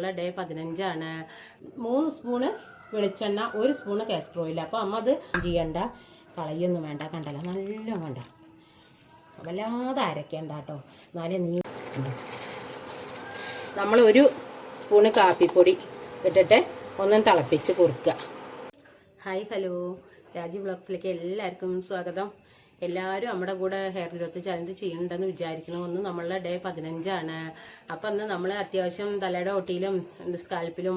നമ്മളുടെ ഡേ പതിനഞ്ചാണ്. മൂന്ന് സ്പൂണ് വെളിച്ചെണ്ണ ഒരു സ്പൂണ് കാസ്റ്റർ ഓയിൽ അപ്പോൾ അമ്മ അത് ചെയ്യണ്ട? കളയൊന്നും വേണ്ട കണ്ടല്ല? നല്ല വേണ്ട. വല്ലാതെ അരയ്ക്കണ്ട കേട്ടോ. എന്നാലേ നീ നമ്മൾ ഒരു സ്പൂണ് കാപ്പിപ്പൊടി ഇട്ടിട്ട് ഒന്നും തിളപ്പിച്ച് കുറുക്കുക. ഹായ് ഹലോ രാജി ബ്ലോഗ്സിലേക്ക് എല്ലാവർക്കും സ്വാഗതം. എല്ലാവരും നമ്മുടെ കൂടെ ഹെയർ ഗ്രോത്ത് ചലഞ്ച് ചെയ്യുന്നുണ്ടെന്ന് വിചാരിക്കണം ഒന്ന് നമ്മളുടെ ഡേ പതിനഞ്ചാണ്. അപ്പം അന്ന് നമ്മൾ അത്യാവശ്യം തലയുടെ ഒട്ടിയിലും സ്കാൽപ്പിലും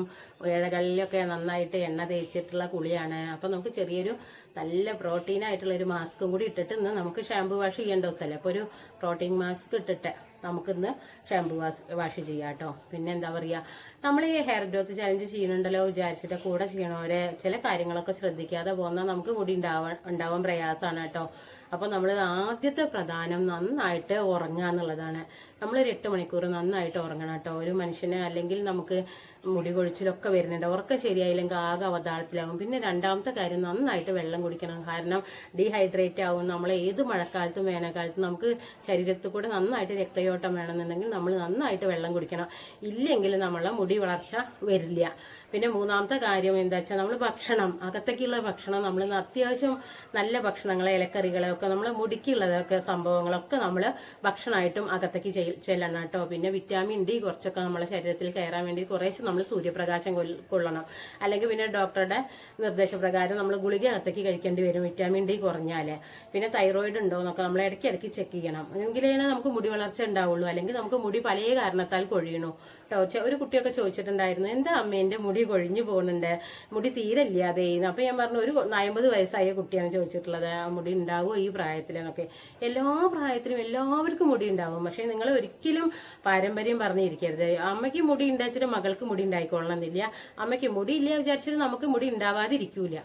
ഇഴകളിലൊക്കെ നന്നായിട്ട് എണ്ണ തേച്ചിട്ടുള്ള കുളിയാണ്. അപ്പം നമുക്ക് ചെറിയൊരു നല്ല പ്രോട്ടീൻ ആയിട്ടുള്ള ഒരു മാസ്കും കൂടി ഇട്ടിട്ട് ഇന്ന് നമുക്ക് ഷാമ്പു വാഷ് ചെയ്യേണ്ട ദിവസമല്ലേ അപ്പോൾ ഒരു പ്രോട്ടീൻ മാസ്ക് ഇട്ടിട്ട് നമുക്കിന്ന് ഷാമ്പു വാഷ് വാഷ് ചെയ്യാം കേട്ടോ. പിന്നെ എന്താ പറയുക നമ്മൾ ഈ ഹെയർ ഗ്രോത്ത് ചലഞ്ച് ചെയ്യുന്നുണ്ടല്ലോ വിചാരിച്ചിട്ട് കൂടെ ചെയ്യണവരെ ചില കാര്യങ്ങളൊക്കെ ശ്രദ്ധിക്കാതെ പോന്നാൽ നമുക്ക് മുടി ഉണ്ടാവാൻ ഉണ്ടാവാൻ പ്രയാസമാണ് കേട്ടോ. അപ്പോൾ നമ്മൾ ആദ്യത്തെ പ്രധാനം നന്നായിട്ട് ഉറങ്ങുക എന്നുള്ളതാണ് നമ്മളൊരു എട്ട് മണിക്കൂർ നന്നായിട്ട് ഉറങ്ങണം കേട്ടോ. ഒരു മനുഷ്യനെ അല്ലെങ്കിൽ നമുക്ക് മുടി കൊഴിച്ചിലൊക്കെ വരുന്നുണ്ട്. ഉറക്കം ശരിയായില്ലെങ്കിൽ ആകെ അവതാളത്തിലാകും പിന്നെ രണ്ടാമത്തെ കാര്യം നന്നായിട്ട് വെള്ളം കുടിക്കണം. കാരണം ഡീഹൈഡ്രേറ്റ് ആവും. നമ്മൾ ഏത് മഴക്കാലത്തും വേനൽക്കാലത്തും നമുക്ക് ശരീരത്തിൽ കൂടെ നന്നായിട്ട് രക്തയോട്ടം വേണമെന്നുണ്ടെങ്കിൽ നമ്മൾ നന്നായിട്ട് വെള്ളം കുടിക്കണം. ഇല്ലെങ്കിൽ നമ്മളെ മുടി വളർച്ച വരില്ല. പിന്നെ മൂന്നാമത്തെ കാര്യം എന്താ വെച്ചാൽ നമ്മൾ ഭക്ഷണം. അകത്തേക്കുള്ള ഭക്ഷണം നമ്മൾ അത്യാവശ്യം നല്ല ഭക്ഷണങ്ങൾ ഇലക്കറികളൊക്കെ നമ്മൾ മുടിക്കുള്ളതൊക്കെ സംഭവങ്ങളൊക്കെ നമ്മൾ ഭക്ഷണമായിട്ടും അകത്തേക്ക് ചെയ്- ചെല്ലണം കേട്ടോ. പിന്നെ വിറ്റാമിൻ ഡി കുറച്ചൊക്കെ നമ്മളെ ശരീരത്തിൽ കയറാൻ വേണ്ടി കുറേശ്ശെ നമ്മൾ സൂര്യപ്രകാശം കൊള്ളണം. അല്ലെങ്കിൽ പിന്നെ ഡോക്ടറുടെ നിർദ്ദേശപ്രകാരം നമ്മൾ ഗുളിക അകത്തേക്ക് കഴിക്കേണ്ടി വരും. വിറ്റാമിൻ ഡി കുറഞ്ഞാൽ പിന്നെ തൈറോയിഡ് ഉണ്ടോ എന്നൊക്കെ നമ്മൾ ഇടയ്ക്ക് ഇടയ്ക്ക് ചെക്ക് ചെയ്യണം. എങ്കിലേ നമുക്ക് മുടി വളർച്ച ഉണ്ടാവുള്ളൂ. അല്ലെങ്കിൽ നമുക്ക് മുടി പല കാരണത്താൽ കൊഴിയണു കേട്ടോ ഒരു കുട്ടിയൊക്കെ ചോദിച്ചിട്ടുണ്ടായിരുന്നു എന്താ അമ്മ മുടി കൊഴിഞ്ഞു പോകുന്നുണ്ട്? മുടി തീരെ ഇല്ലാതെ അപ്പൊ ഞാൻ പറഞ്ഞു ഒരു അമ്പത് വയസ്സായ കുട്ടിയാണ് ചോദിച്ചിട്ടുള്ളത്. ആ മുടി ഉണ്ടാവുമോ ഈ പ്രായത്തിലെന്നൊക്കെ? എല്ലാ പ്രായത്തിലും എല്ലാവർക്കും മുടി ഉണ്ടാവും. പക്ഷെ നിങ്ങൾ ഒരിക്കലും പാരമ്പര്യം പറഞ്ഞിരിക്കരുത്. അമ്മയ്ക്ക് മുടി ഉണ്ടാച്ചിട്ട് മകൾക്ക് മുടി ഉണ്ടായിക്കൊള്ളണം എന്നില്ല അമ്മയ്ക്ക് മുടി ഇല്ല വിചാരിച്ചിട്ട് നമുക്ക് മുടി ഉണ്ടാവാതിരിക്കൂല.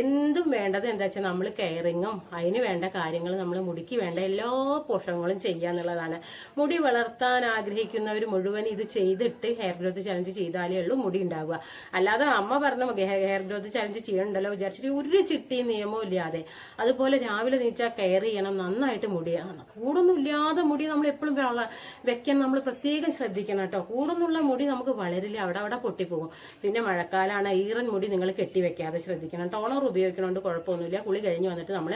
എന്തും വേണ്ടത് എന്താ വെച്ചാൽ നമ്മൾ കെയറിങ്ങും അതിന് വേണ്ട കാര്യങ്ങൾ നമ്മൾ മുടിക്ക് വേണ്ട എല്ലാ പോഷകങ്ങളും ചെയ്യുക എന്നുള്ളതാണ്. മുടി വളർത്താൻ ആഗ്രഹിക്കുന്നവർ മുഴുവൻ ഇത് ചെയ്തിട്ട് ഹെയർ ഗ്രോത്ത് ചലഞ്ച് ചെയ്താലേ ഉള്ളൂ മുടി ഉണ്ടാവുക. അല്ലാതെ അമ്മ പറഞ്ഞ ഹെയർ ഗ്രോത്ത് ചലഞ്ച് ചെയ്യണ്ടല്ലോ വിചാരിച്ചിട്ട് ഒരു ചിട്ടി നിയമവും ഇല്ലാതെ. അതുപോലെ രാവിലെ നീച്ചാൽ കെയർ ചെയ്യണം നന്നായിട്ട് മുടി ആ, കൂടൊന്നും ഇല്ലാതെ മുടി നമ്മൾ എപ്പോഴും വെക്കാൻ നമ്മൾ പ്രത്യേകം ശ്രദ്ധിക്കണം കേട്ടോ. കൂടുന്നുള്ള മുടി നമുക്ക് വളരില്ല അവിടെ അവിടെ പൊട്ടിപ്പോകും. പിന്നെ മഴക്കാലമാണ് ഈറൻ മുടി നിങ്ങൾ കെട്ടിവെക്കാതെ ശ്രദ്ധിക്കണം. ടോണർ ഉപയോഗിക്കണോണ്ട് കുഴപ്പമൊന്നുമില്ല. കുളി കഴിഞ്ഞ് വന്നിട്ട് നമ്മൾ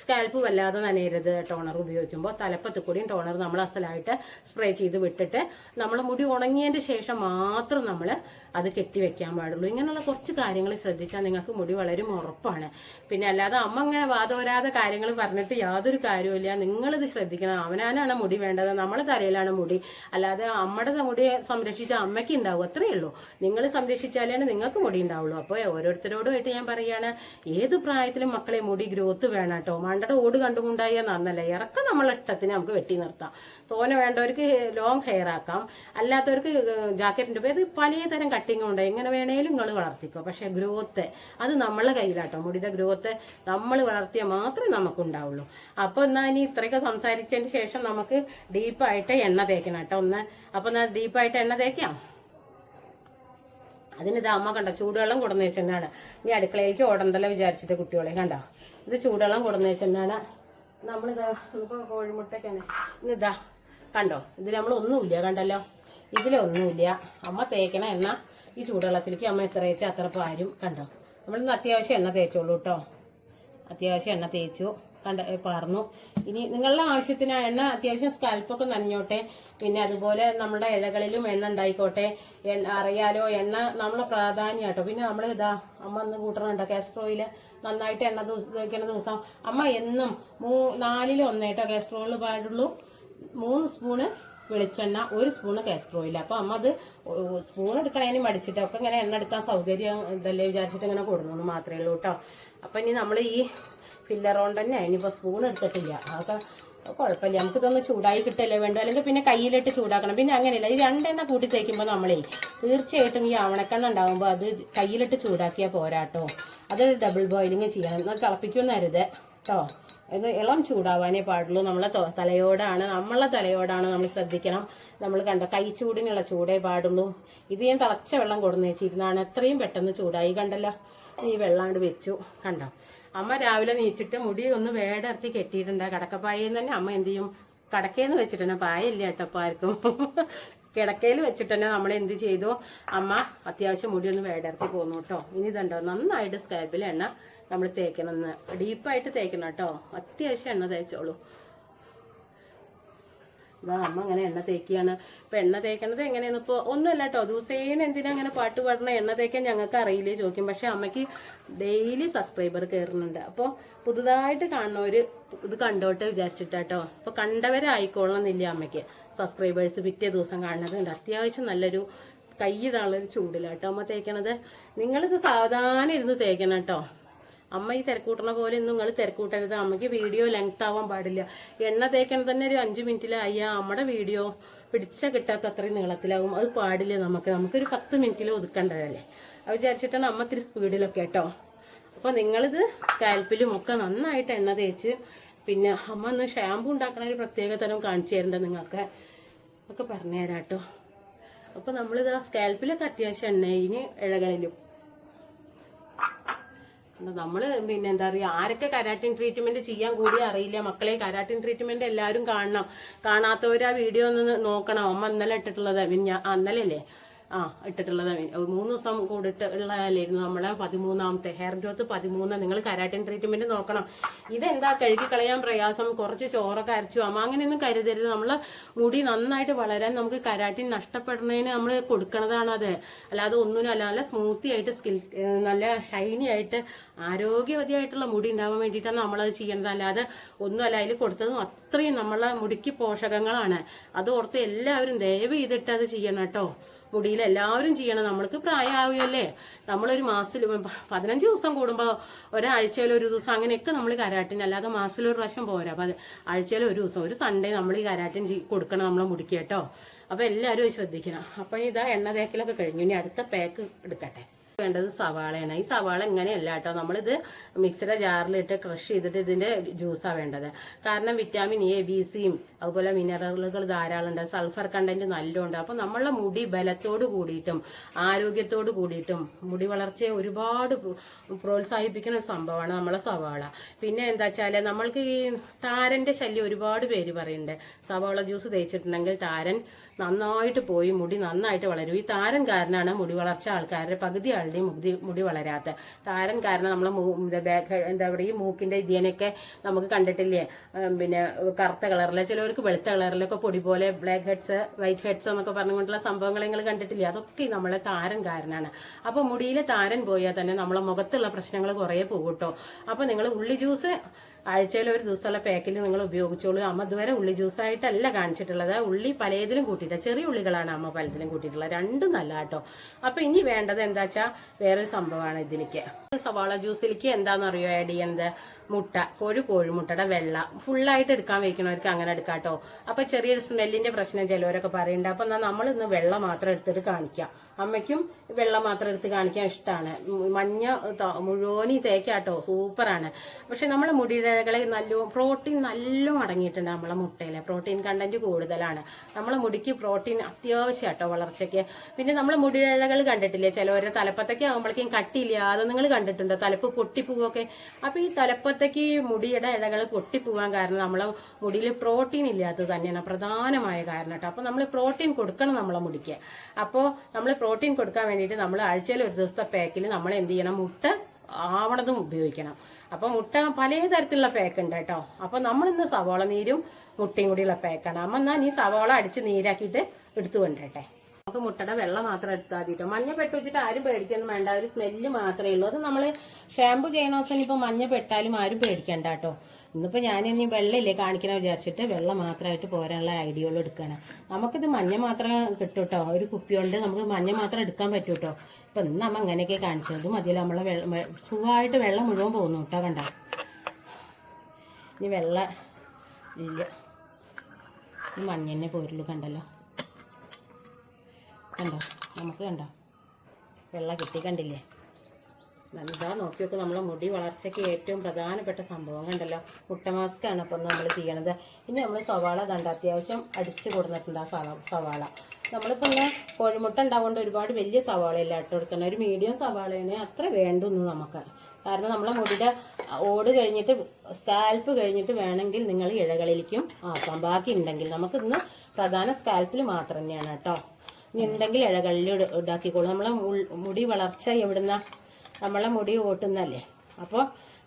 സ്കാൽപ്പ് വല്ലാതെ നനയരുത് ടോണർ ഉപയോഗിക്കുമ്പോൾ തലപ്പത്ത് കൂടിയും ടോണർ നമ്മൾ അസലായിട്ട് സ്പ്രേ ചെയ്ത് വിട്ടിട്ട് നമ്മൾ മുടി ഉണങ്ങിയതിന്റെ ശേഷം മാത്രം നമ്മൾ അത് കെട്ടിവെക്കാൻ പാടുള്ളൂ. ഇങ്ങനെയുള്ള കുറച്ച് കാര്യങ്ങൾ ശ്രദ്ധിച്ചാൽ നിങ്ങൾക്ക് മുടി വളരും ഉറപ്പാണ്. പിന്നെ അല്ലാതെ അമ്മ ഇങ്ങനെ വാദോരാതെ കാര്യങ്ങൾ പറഞ്ഞിട്ട് യാതൊരു കാര്യവുമില്ല. നിങ്ങളിത് ശ്രദ്ധിക്കണം. അവനാനാണ് മുടി വേണ്ടത്. നമ്മളെ തലയിലാണ് മുടി. അല്ലാതെ അമ്മയുടെ മുടി സംരക്ഷിച്ച അമ്മയ്ക്ക് ഉണ്ടാവും അത്രയേ ഉള്ളൂ. നിങ്ങൾ സംരക്ഷിച്ചാലാണ് നിങ്ങൾക്ക് മുടി ഉണ്ടാവുള്ളൂ അപ്പോൾ ഓരോരുത്തരോടുമായിട്ട് ഞാൻ പറയുകയാണ് ഏത് പ്രായത്തിലും മക്കളെ മുടി ഗ്രോത്ത് വേണം കേട്ടോ മണ്ടയുടെ ഓട് കണ്ടുകൊണ്ടായ നന്നല്ല? ഇറക്കം നമ്മളെ ഇഷ്ടത്തിന് നമുക്ക് വെട്ടി നിർത്താം. തോനെ വേണ്ടവർക്ക് ലോങ് ഹെയർ ആക്കാം. അല്ലാത്തവർക്ക് ജാക്കറ്റിന്റെ പേര് പലതരം കട്ടിങ് ഉണ്ട്. എങ്ങനെ വേണേലും നിങ്ങൾ വളർത്തിക്കോ. പക്ഷെ ഗ്രോത്ത് അത് നമ്മളെ കയ്യിലാട്ടോ. മുടിയുടെ ഗ്രോത്ത് നമ്മൾ വളർത്തിയാൽ മാത്രമേ നമുക്കുണ്ടാവുള്ളൂ. അപ്പോൾ എന്നാ ഇനി ഇത്രയൊക്കെ സംസാരിച്ചതിന് ശേഷം നമുക്ക് ഡീപ്പായിട്ട് എണ്ണ തേക്കണം കേട്ടോ ഒന്ന്. അപ്പോൾ എന്നാ ഡീപ്പായിട്ട് എണ്ണ തേക്കാം. അതിന് ഇത് അമ്മ കണ്ട ചൂടുവെള്ളം കൊടുന്ന് വെച്ചെന്നാണ്. ഇനി അടുക്കളയിലേക്ക് ഓടണ്ടല്ലോ വിചാരിച്ചിട്ട് കുട്ടികളെ കണ്ടോ? ഇത് ചൂടുവെള്ളം കൊടുന്ന് വെച്ചെന്നാണ്. നമ്മളിതാ ഇപ്പോൾ കോഴിമുട്ടയ്ക്കാണ് ഇന്നിതാ കണ്ടോ? ഇതിൽ നമ്മൾ ഒന്നുമില്ല കണ്ടല്ലോ ഇതിലൊന്നുമില്ല അമ്മ തേക്കണ എണ്ണ ഈ ചൂടുവെള്ളത്തിലേക്ക് അമ്മ എത്ര വെച്ചാൽ അത്ര പാരും കണ്ടോ? നമ്മളിന്ന് അത്യാവശ്യം എണ്ണ തേച്ചോളൂ കേട്ടോ. അത്യാവശ്യം എണ്ണ തേച്ചു. കണ്ട പാർന്നു. ഇനി നിങ്ങളുടെ ആവശ്യത്തിന് എണ്ണ അത്യാവശ്യം സ്കാൽപ്പൊക്കെ നനഞ്ഞോട്ടെ. പിന്നെ അതുപോലെ നമ്മുടെ ഇഴകളിലും എണ്ണ ഉണ്ടായിക്കോട്ടെ. എണ്ണ അറിയാലോ എണ്ണ നമ്മളെ പ്രാധാന്യം കേട്ടോ പിന്നെ നമ്മൾ ഇതാ അമ്മ ഒന്ന് കൂട്ടണുണ്ടോ കാസ്ട്രോയിൽ നന്നായിട്ട് എണ്ണ ദിവസം ദിവസം. അമ്മ എന്നും മൂ നാലിൽ ഒന്നേട്ടോ കാസ്ട്രോളിൽ പാടുള്ളൂ. മൂന്ന് സ്പൂണ് വെളിച്ചെണ്ണ ഒരു സ്പൂണ് കാസ്ട്രോയിൽ അപ്പൊ അമ്മ അത് സ്പൂൺ എടുക്കണേന് മടിച്ചിട്ട് ഒക്കെ ഇങ്ങനെ എണ്ണ എടുക്കാൻ സൗകര്യം ഇതല്ലേ വിചാരിച്ചിട്ട് ഇങ്ങനെ കൊടുക്കുന്നു മാത്രമേ ഉള്ളൂ കേട്ടോ അപ്പൊ ഇനി നമ്മൾ ഈ ഫില്ലർ കൊണ്ട് തന്നെ. ഇനിയിപ്പോൾ സ്പൂൺ എടുത്തിട്ടില്ല. അതൊക്കെ കുഴപ്പമില്ല. നമുക്കിതൊന്ന് ചൂടായി കിട്ടല്ലേ വേണ്ടു? അല്ലെങ്കിൽ പിന്നെ കയ്യിലിട്ട് ചൂടാക്കണം. പിന്നെ അങ്ങനെയല്ല. ഈ രണ്ടെണ്ണ കൂട്ടി തേക്കുമ്പോൾ നമ്മളേ തീർച്ചയായിട്ടും ഈ ആവണക്കെണ്ണ ഉണ്ടാകുമ്പോൾ അത് കയ്യിലിട്ട് ചൂടാക്കിയാൽ പോരാട്ടോ അതൊരു ഡബിൾ ബോയിലിങ് ചെയ്യണം. എന്നാൽ തിളപ്പിക്കുന്നരുത് കേട്ടോ ഇത് ഇളം ചൂടാവാനേ പാടുള്ളൂ. നമ്മളെ തലയോടാണ് നമ്മളെ തലയോടാണ് നമ്മൾ ശ്രദ്ധിക്കണം. നമ്മൾ കണ്ട? കൈച്ചൂടിനുള്ള ചൂടേ പാടുള്ളൂ. ഇത് ഞാൻ തിളച്ച വെള്ളം കൊടുന്ന് വെച്ചിരുന്നാണ് എത്രയും പെട്ടെന്ന് ചൂടായി കണ്ടല്ലോ. ഈ വെള്ളാണ്ട് വെച്ചു. കണ്ടോ? അമ്മ രാവിലെ നീച്ചിട്ട് മുടി ഒന്ന് വേടർത്തി കെട്ടിയിട്ടുണ്ട്. കടക്കപ്പായെന്ന് തന്നെ അമ്മ എന്ത് ചെയ്യും? കടക്കേന്ന് വെച്ചിട്ടുണ്ട് പായയില്ല കേട്ടോ ആർക്കും. കിടക്കയിൽ വെച്ചിട്ട് തന്നെ നമ്മൾ എന്ത് ചെയ്തു? അമ്മ അത്യാവശ്യം മുടി ഒന്ന് വേടർത്തി പോന്നു കേട്ടോ. ഇനി ഇതുണ്ടോ? നന്നായിട്ട് സ്കാൽപ്പിൽ എണ്ണ നമ്മൾ തേക്കണം ഡീപ്പായിട്ട് തേക്കണം കേട്ടോ. അത്യാവശ്യം എണ്ണ തേച്ചോളൂ. ഇതാ അമ്മ അങ്ങനെ എണ്ണ തേക്കിയാണ് ഇപ്പൊ എണ്ണ തേക്കണത് എങ്ങനെയാണ് ഇപ്പൊ ഒന്നുമല്ല കേട്ടോ ദിവസേന എന്തിനാ അങ്ങനെ പാട്ട് പാടണ എണ്ണ തേക്കാൻ ഞങ്ങൾക്ക് അറിയില്ലേ ചോദിക്കും. പക്ഷെ അമ്മയ്ക്ക് ഡെയിലി സബ്സ്ക്രൈബർ കയറുന്നുണ്ട് അപ്പോൾ പുതുതായിട്ട് കാണുന്നവര് ഇത് കണ്ടോട്ടെ വിചാരിച്ചിട്ടാട്ടോ അപ്പൊ കണ്ടവരായിക്കോളണമെന്നില്ല അമ്മയ്ക്ക്. സബ്സ്ക്രൈബേഴ്സ് പിറ്റേ ദിവസം കാണുന്നത് അത്യാവശ്യം നല്ലൊരു കൈയിടാനുള്ളൊരു ചൂടിലാട്ടോ അമ്മ തേക്കണത്. നിങ്ങളിത് സാവധാനം ഇരുന്ന് തേക്കണം കേട്ടോ അമ്മ ഈ തിരക്കൂട്ടണ പോലെ ഒന്നും നിങ്ങൾ തിരക്കൂട്ടരുത്. അമ്മയ്ക്ക് വീഡിയോ ലെങ്ത് ആവാൻ പാടില്ല. എണ്ണ തേക്കണ തന്നെ ഒരു അഞ്ച് മിനിറ്റിലായ അമ്മയുടെ വീഡിയോ പിടിച്ച കിട്ടാത്ത അത്രയും നീളത്തിലാവും അത് പാടില്ല നമുക്ക്. നമുക്കൊരു പത്ത് മിനിറ്റിൽ ഒതുക്കേണ്ടതല്ലേ? അത് വിചാരിച്ചിട്ടാണ് അമ്മ ഇത്തിരി സ്പീഡിലൊക്കെ കേട്ടോ അപ്പോൾ നിങ്ങളിത് സ്കാൽപ്പിലും ഒക്കെ നന്നായിട്ട് എണ്ണ തേച്ച് പിന്നെ അമ്മ ഒന്ന് ഷാമ്പു ഉണ്ടാക്കണ ഒരു പ്രത്യേക തരം കാണിച്ചു തരണ്ട നിങ്ങൾക്ക് ഒക്കെ പറഞ്ഞു തരാം അപ്പോൾ നമ്മളിത് സ്കാൽപ്പിലൊക്കെ അത്യാവശ്യം എണ്ണയിന് ഇഴകളിലും. നമ്മൾ പിന്നെ എന്താ പറയുക ആരൊക്കെ കരാട്ടിൻ ട്രീറ്റ്മെന്റ് ചെയ്യാൻ കൂടി അറിയില്ല. മക്കളെ കരാട്ടിൻ ട്രീറ്റ്മെന്റ് എല്ലാവരും കാണണം. കാണാത്തവരാ വീഡിയോ ഒന്ന് നോക്കണം. അമ്മ ഇന്നലെ ഇട്ടിട്ടുള്ളത്. ഇന്നലെ അല്ലേ? ആ ഇട്ടിട്ടുള്ളത്. മൂന്ന് ദിവസം കൂടിട്ട് ഉള്ളതായിരുന്നു നമ്മളെ പതിമൂന്നാമത്തെ. ഹെയർ ഗ്രോത്ത് പതിമൂന്ന്. നിങ്ങൾ കരാട്ടിൻ ട്രീറ്റ്മെന്റ് നോക്കണം. ഇതെന്താ കഴുകി കളയാൻ പ്രയാസം? കുറച്ച് ചോറൊക്കെ അരച്ചു അമ്മ. അങ്ങനെയൊന്നും കരുതരുത്. നമ്മൾ മുടി നന്നായിട്ട് വളരാൻ നമുക്ക് കരാട്ടിൻ നഷ്ടപ്പെടുന്നതിന് നമ്മൾ കൊടുക്കണതാണ് അത് അല്ലാതെ ഒന്നിനും അല്ല. നല്ല സ്മൂത്തി ആയിട്ട് സ്കിൽ നല്ല ഷൈനി ആയിട്ട് ആരോഗ്യവതിയായിട്ടുള്ള മുടി ഉണ്ടാവാൻ വേണ്ടിയിട്ടാണ് നമ്മളത് ചെയ്യേണ്ടത് അല്ലാതെ ഒന്നും അല്ല. അതിൽ കൊടുത്തതും അത്രയും നമ്മളെ മുടിക്ക് പോഷകങ്ങളാണ്. അത് ഓർത്ത് എല്ലാവരും ദയവ് ചെയ്തിട്ട് അത് ചെയ്യണം കേട്ടോ. മുടിയിൽ എല്ലാവരും ചെയ്യണം. നമ്മൾക്ക് പ്രായമാവുകയല്ലേ? നമ്മളൊരു മാസത്തിൽ പതിനഞ്ച് ദിവസം കൂടുമ്പോൾ ഒരാഴ്ചയിൽ ഒരു ദിവസം അങ്ങനെയൊക്കെ നമ്മൾ കരാട്ടിന്റെ അല്ലാതെ മാസത്തിൽ ഒരു പ്രാവശ്യം പോരാ. അപ്പം ആഴ്ചയിൽ ഒരു ദിവസം ഒരു സൺഡേ നമ്മൾ ഈ കരാട്ടിൻ കൊടുക്കണം നമ്മളെ മുടിക്ക് അപ്പം എല്ലാവരും ശ്രദ്ധിക്കണം. അപ്പം ഇതാ എണ്ണ തേക്കലൊക്കെ കഴിഞ്ഞു. ഇനി അടുത്ത പാക്ക് എടുക്കട്ടെ. വേണ്ടത് സവാളയാണ്. ഈ സവാള ഇങ്ങനെയല്ല കേട്ടോ. നമ്മളിത് മിക്സിയുടെ ജാറിലിട്ട് ക്രഷ് ചെയ്തിട്ട് ഇതിന്റെ ജ്യൂസാണ് വേണ്ടത്. കാരണം വിറ്റാമിൻ എ ബി സിയും അതുപോലെ മിനറലുകൾ ധാരാളം ഉണ്ട് സൾഫർ കണ്ടന്റ് നല്ലോണ്ട്. അപ്പൊ നമ്മളെ മുടി ബലത്തോട് കൂടിയിട്ടും ആരോഗ്യത്തോട് കൂടിയിട്ടും മുടി വളർച്ചയെ ഒരുപാട് പ്രോ- പ്രോത്സാഹിപ്പിക്കുന്ന സംഭവമാണ് നമ്മളെ സവാള. പിന്നെ എന്താ വെച്ചാൽ നമ്മൾക്ക് ഈ താരന്റെ ശല്യം ഒരുപാട് പേര് പറയുന്നുണ്ട് സവാള ജ്യൂസ് തേച്ചിട്ടുണ്ടെങ്കിൽ താരൻ നന്നായിട്ട് പോയി മുടി നന്നായിട്ട് വളരും. ഈ താരൻ കാരനാണ് മുടി വളർച്ച ആൾക്കാരുടെ പകുതി ആളുടെയും മുടി മുടി വളരാത്ത. താരൻ കാരണം നമ്മളെ എന്താ പറയുക ഈ മൂക്കിന്റെ ഇതിനൊക്കെ നമുക്ക് കണ്ടിട്ടില്ലേ? പിന്നെ കറുത്ത കളറിലെ ചിലവർക്ക് വെളുത്ത കളറിലൊക്കെ പൊടി പോലെ ബ്ലാക്ക് ഹെഡ്സ് വൈറ്റ് ഹെഡ്സ് എന്നൊക്കെ പറഞ്ഞുകൊണ്ടുള്ള സംഭവങ്ങൾ നിങ്ങൾ കണ്ടിട്ടില്ലേ? അതൊക്കെ നമ്മളെ താരൻ കാരനാണ്. അപ്പൊ മുടിയിലെ താരൻ പോയാൽ തന്നെ നമ്മളെ മുഖത്തുള്ള പ്രശ്നങ്ങൾ കുറേ പോകും കേട്ടോ അപ്പൊ നിങ്ങൾ ഉള്ളി ജ്യൂസ് ആഴ്ചയിൽ ഒരു ദിവസമുള്ള പാക്കിൽ നിങ്ങൾ ഉപയോഗിച്ചോളൂ. അമ്മ ഇതുവരെ ഉള്ളി ജ്യൂസ് ആയിട്ടല്ല കാണിച്ചിട്ടുള്ളത്. ഉള്ളി പലതിലും കൂട്ടിയിട്ട് ചെറിയ ഉള്ളികളാണ് അമ്മ പലതിലും കൂട്ടിയിട്ടുള്ളത്. രണ്ടും നല്ല കേട്ടോ അപ്പൊ ഇനി വേണ്ടത് എന്താ വെച്ചാൽ വേറൊരു സംഭവമാണ് ഇതിലേക്ക്. സവാള ജ്യൂസിലേക്ക് എന്താണെന്നറിയോ ആഡ് ചെയ്യുന്നത്? മുട്ട. ഒരു കോഴിമുട്ടയുടെ വെള്ള. ഫുള്ളായിട്ട് എടുക്കാൻ വയ്ക്കണവർക്ക് അങ്ങനെ എടുക്കാം കേട്ടോ അപ്പൊ ചെറിയൊരു സ്മെല്ലിന്റെ പ്രശ്നം ചിലവരൊക്കെ പറയുന്നുണ്ട്. അപ്പൊ എന്നാൽ നമ്മൾ ഇന്ന് വെള്ളം മാത്രം എടുത്തിട്ട് കാണിക്കാം. അമ്മയ്ക്കും വെള്ളം മാത്രം എടുത്ത് കാണിക്കാൻ ഇഷ്ടമാണ് മഞ്ഞ മുഴുവനി തേക്കാട്ടോ. സൂപ്പറാണ്. പക്ഷെ നമ്മളെ മുടിയിഴകളെ നല്ല പ്രോട്ടീൻ നല്ല അടങ്ങിയിട്ടുണ്ട് നമ്മളെ മുട്ടയിൽ പ്രോട്ടീൻ കണ്ടന്റ് കൂടുതലാണ്. നമ്മളെ മുടിക്ക് പ്രോട്ടീൻ അത്യാവശ്യമാട്ടോ വളർച്ചയ്ക്ക്. പിന്നെ നമ്മളെ മുടിയിഴകൾ കണ്ടിട്ടില്ലേ? ചിലവരെ തലപ്പത്തൊക്കെ ആകുമ്പോഴേക്കും കട്ടിയില്ലാതെ നിങ്ങൾ കണ്ടിട്ടുണ്ടോ? തലപ്പ് പൊട്ടിപ്പോവൊക്കെ. അപ്പൊ ഈ തലപ്പത്തേക്ക് മുടിയുടെ ഇഴകൾ പൊട്ടിപ്പോവാൻ കാരണം നമ്മളെ മുടിയിൽ പ്രോട്ടീൻ ഇല്ലാത്തത് തന്നെയാണ് പ്രധാനമായ കാരണം കേട്ടോ. അപ്പൊ നമ്മൾ പ്രോട്ടീൻ കൊടുക്കണം നമ്മളെ മുടിക്ക്. അപ്പോൾ നമ്മൾ പ്രോട്ടീൻ കൊടുക്കാൻ വേണ്ടിയിട്ട് നമ്മൾ ആഴ്ചയിൽ ഒരു ദിവസത്തെ പാക്കിൽ നമ്മൾ എന്ത് ചെയ്യണം? മുട്ട ആവണതും ഉപയോഗിക്കണം. അപ്പൊ മുട്ട പല തരത്തിലുള്ള പാക്ക് ഉണ്ട് കേട്ടോ. അപ്പൊ നമ്മൾ ഇന്ന് സവാള നീരും മുട്ടയും കൂടിയുള്ള പാക്കാണ്. അമ്മ എന്നാൽ ഈ സവാള അടിച്ച് നീരാക്കിയിട്ട് എടുത്തു കൊണ്ടട്ടെ നമുക്ക് മുട്ടയുടെ വെള്ളം മാത്രം എടുത്താൽ മതി കേട്ടോ. മഞ്ഞ പെട്ട് വെച്ചിട്ട് ആരും പേടിക്കൊന്നും വേണ്ട. ഒരു സ്മെല്ല് മാത്രമേ ഉള്ളൂ. അത് നമ്മൾ ഷാമ്പു ചെയ്യണ ദിവസം ഇപ്പൊ മഞ്ഞ പെട്ടാലും ആരും പേടിക്കണ്ട കേട്ടോ. ഇന്നിപ്പോ ഞാൻ ഇനി വെള്ളമില്ലേ കാണിക്കണ വിചാരിച്ചിട്ട് വെള്ളം മാത്രമായിട്ട് പോരാനുള്ള ഐഡിയകളും എടുക്കുകയാണ് നമുക്കിത് മഞ്ഞ മാത്രം കിട്ടും കേട്ടോ ഒരു കുപ്പി കൊണ്ട് നമുക്ക് മഞ്ഞ മാത്രം എടുക്കാൻ പറ്റും കേട്ടോ ഇപ്പൊ ഇന്ന് നമ്മ അങ്ങനെയൊക്കെ കാണിച്ചത്. മതിയല്ലോ നമ്മളെ വെള്ളം സുഖമായിട്ട് വെള്ളം മുഴുവൻ പോകുന്നു കേട്ടോ കണ്ട? ഇനി വെള്ള ഇല്ല. ഈ മഞ്ഞന്നെ പോരുള്ളൂ കണ്ടല്ലോ? കണ്ടോ? നമുക്ക് കണ്ടോ? വെള്ളം കിട്ടി കണ്ടില്ലേ? ഇതാ നോക്കി നോക്ക് നമ്മളെ മുടി വളർച്ചയ്ക്ക് ഏറ്റവും പ്രധാനപ്പെട്ട സംഭവം കണ്ടല്ലോ മുട്ട മാസ്കാണ് അപ്പം നമ്മൾ ചെയ്യണത്. ഇനി നമ്മൾ സവാള കണ്ട? അത്യാവശ്യം അടിച്ച് കൊടുത്തിട്ടുണ്ട് ആ സവാ സവാള. നമ്മളിപ്പോൾ ഇങ്ങനെ കോഴിമുട്ട ഉണ്ടാവുകൊണ്ട് ഒരുപാട് വലിയ സവാളയല്ല ഇട്ട് കൊടുക്കണം? ഒരു മീഡിയം സവാളയാണ് അത്ര വേണ്ടുന്നു നമുക്ക്. കാരണം നമ്മളെ മുടിയുടെ ഓട് കഴിഞ്ഞിട്ട് സ്കാൽപ്പ് കഴിഞ്ഞിട്ട് വേണമെങ്കിൽ നിങ്ങൾ ഇഴകളിലേക്കും ആക്കാം. ബാക്കി ഉണ്ടെങ്കിൽ നമുക്ക് ഇന്ന് പ്രധാന സ്കാൽപ്പിൽ മാത്രം തന്നെയാണ് കേട്ടോ. ഇനി ഉണ്ടെങ്കിൽ ഇഴകളിൽ ഉണ്ടാക്കിക്കോളൂ നമ്മളെ മുടി വളർച്ച എവിടുന്ന? നമ്മളെ മുടി ഓട്ടുന്നല്ലേ? അപ്പോൾ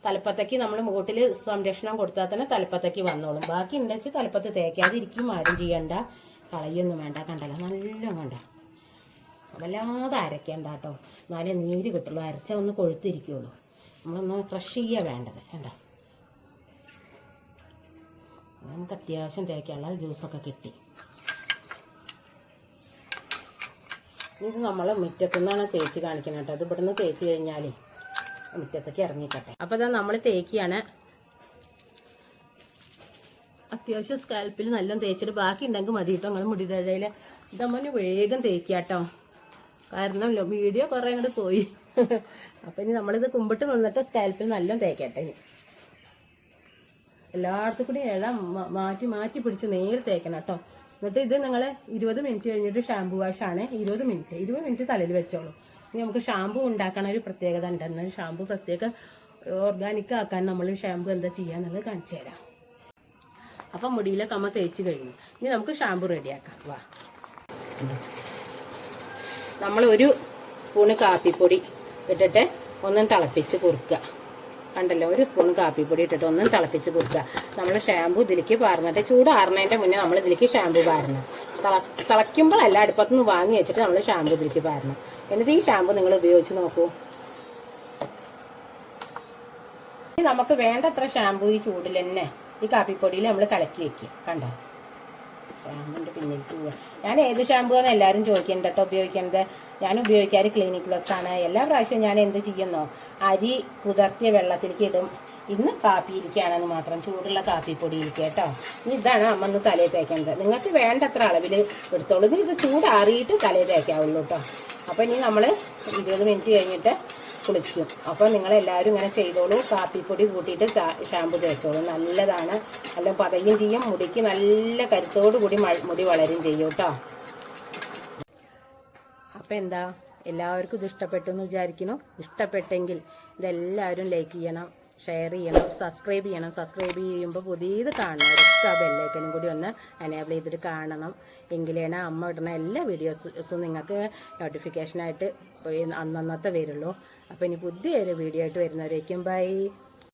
തലപ്പത്തേക്ക് നമ്മൾ മുട്ടിൽ സംരക്ഷണം കൊടുത്താൽ തന്നെ തലപ്പത്തേക്ക് വന്നോളും. ബാക്കി ഉണ്ടെച്ച് തലപ്പത്ത് തേക്കാതിരിക്കും ആരും ചെയ്യണ്ട. കളയൊന്നും വേണ്ട കണ്ടല്ല? നല്ല കണ്ട? വല്ലാതെ അരയ്ക്കണ്ട കേട്ടോ. എന്നാലേ നീര് കിട്ടുള്ളൂ. അരച്ച ഒന്ന് കൊഴുത്തിരിക്കുള്ളൂ. നമ്മളൊന്ന് ക്രഷ് ചെയ്യുക വേണ്ടത്. വേണ്ട നമുക്ക് അത്യാവശ്യം തേക്കാനുള്ള ജ്യൂസൊക്കെ കിട്ടി. ഇത് നമ്മൾ മുറ്റത്തു നിന്നാണ് തേച്ച് കാണിക്കുന്നത് കേട്ടോ. അത് ഇവിടുന്ന് തേച്ച് കഴിഞ്ഞാലേ മുറ്റത്തേക്ക് ഇറങ്ങിക്കട്ടെ. അപ്പോൾ ഇതാ നമ്മൾ തേക്കിയാണ് അത്യാവശ്യം സ്കാൽപ്പിൽ നല്ല തേച്ചിട്ട് ബാക്കി ഉണ്ടെങ്കിൽ മതി കേട്ടോ. നിങ്ങൾ മുടിയുടെ ഇടയിൽ ഇതമ്മന് വേഗം തേക്കുക കാരണം വീഡിയോ കുറേ അങ്ങോട്ട് പോയി. അപ്പം ഇനി നമ്മളിത് കുമ്പിട്ട് നിന്നിട്ട് സ്കാൽപ്പിൽ നല്ല തേക്കട്ടെ ഇനി. എല്ലായിടത്തും കൂടി ഇല മാറ്റി മാറ്റി പിടിച്ച് നേരെ തേക്കണം കേട്ടോ. എന്നിട്ട് ഇത് നിങ്ങൾ ഇരുപത് മിനിറ്റ് കഴിഞ്ഞിട്ട് ഷാമ്പു ആണ്. ഇരുപത് മിനിറ്റ്. ഇരുപത് മിനിറ്റ് തലയിൽ വെച്ചോളൂ. ഇനി നമുക്ക് ഷാമ്പു ഉണ്ടാക്കണ ഒരു പ്രത്യേകത ഉണ്ട്. എന്നാൽ ഷാമ്പു പ്രത്യേക ഓർഗാനിക് ആക്കാൻ നമ്മൾ ഷാമ്പു എന്താ ചെയ്യാന്നുള്ളത് കാണിച്ചു തരാം. അപ്പം മുടിയിലെ കമ്മ തേച്ച് കഴിഞ്ഞു. ഇനി നമുക്ക് ഷാമ്പു റെഡിയാക്കാം വാ. നമ്മൾ ഒരു സ്പൂണ് കാപ്പിപ്പൊടി ഇട്ടിട്ട് ഒന്നും തിളപ്പിച്ച് കുറുക്കുക. കണ്ടല്ലോ ഒരു സ്പൂൺ കാപ്പിപ്പൊടി ഇട്ടിട്ട് ഒന്ന് തിളപ്പിച്ച് കൊടുക്കുക. നമ്മൾ ഷാമ്പു ഇതിലേക്ക് പാർന്നിട്ട് ചൂടാറുന്നതിന്റെ മുന്നേ നമ്മൾ ഇതിലേക്ക് ഷാമ്പു പാരണം. തിള തിളയ്ക്കുമ്പോഴല്ല അടുപ്പത്ത് നിന്ന് വാങ്ങി വെച്ചിട്ട് നമ്മൾ ഷാമ്പു ഇതിലേക്ക് പാരണം. എന്നിട്ട് ഈ ഷാമ്പു നിങ്ങൾ ഉപയോഗിച്ച് നോക്കൂ. നമുക്ക് വേണ്ടത്ര ഷാമ്പു ഈ ചൂടിൽ തന്നെ ഈ കാപ്പിപ്പൊടിയിൽ നമ്മൾ കലക്കി വെക്കുക. കണ്ടോ? ഷാമ്പുവിന്റെ പിന്നിലേക്ക് പോവുക ഞാൻ ഏത് ഷാമ്പൂ ആണ് എല്ലാവരും ചോദിക്കേണ്ട കേട്ടോ ഉപയോഗിക്കുന്നത് ഞാൻ ഉപയോഗിക്കാറ് ക്ലിനിക് പ്ലസ് ആണ്. എല്ലാ പ്രാവശ്യവും ഞാൻ എന്ത് ചെയ്യുന്നോ? അരി കുതിർത്തിയ വെള്ളത്തിലേക്ക് ഇടും. ഇന്ന് കാപ്പി കാപ്പിയിരിക്കുകയാണെന്ന് മാത്രം ചൂടുള്ള കാപ്പിപ്പൊടിയിരിക്കുക കേട്ടോ ഇനി ഇതാണ് അമ്മ ഒന്ന് തലയിൽ തേക്കുന്നത് നിങ്ങൾക്ക് വേണ്ടത്ര അളവിൽ എടുത്തോളൂ. ഇത് ചൂടാറിയിട്ട് തലയിൽ തേക്കാവുള്ളൂ കേട്ടോ അപ്പോൾ ഇനി നമ്മൾ ഇരുപത് മിനിറ്റ് കഴിഞ്ഞിട്ട് കുളിക്കും അപ്പോൾ നിങ്ങളെല്ലാവരും ഇങ്ങനെ ചെയ്തോളൂ. കാപ്പിപ്പൊടി കൂട്ടിയിട്ട് ഷാമ്പു തേച്ചോളൂ. നല്ലതാണ്. നല്ല പതയും ചെയ്യും. മുടിക്ക് നല്ല കരുത്തോടു കൂടി മുടി വളരും ചെയ്യും കേട്ടോ. അപ്പം എന്താ? എല്ലാവർക്കും ഇത് ഇഷ്ടപ്പെട്ടു എന്ന് വിചാരിക്കുന്നു. ഇഷ്ടപ്പെട്ടെങ്കിൽ ഇതെല്ലാവരും ലൈക്ക് ചെയ്യണം. ഷെയർ ചെയ്യണം സബ്സ്ക്രൈബ് ചെയ്യണം. സബ്സ്ക്രൈബ് ചെയ്യുമ്പോൾ പുതിയത് കാണണവരൊക്കെ ആ ബെല്ലൈക്കനും കൂടി ഒന്ന് എനേബിൾ ചെയ്തിട്ട് കാണണം. എങ്കിലാണ് അമ്മ ഇടുന്ന എല്ലാ വീഡിയോസും നിങ്ങൾക്ക് നോട്ടിഫിക്കേഷനായിട്ട് അന്നന്നത്തെ വരുള്ളൂ. അപ്പോൾ ഇനി പുതിയൊരു വീഡിയോ ആയിട്ട് വരുന്നവരേക്കും ബൈ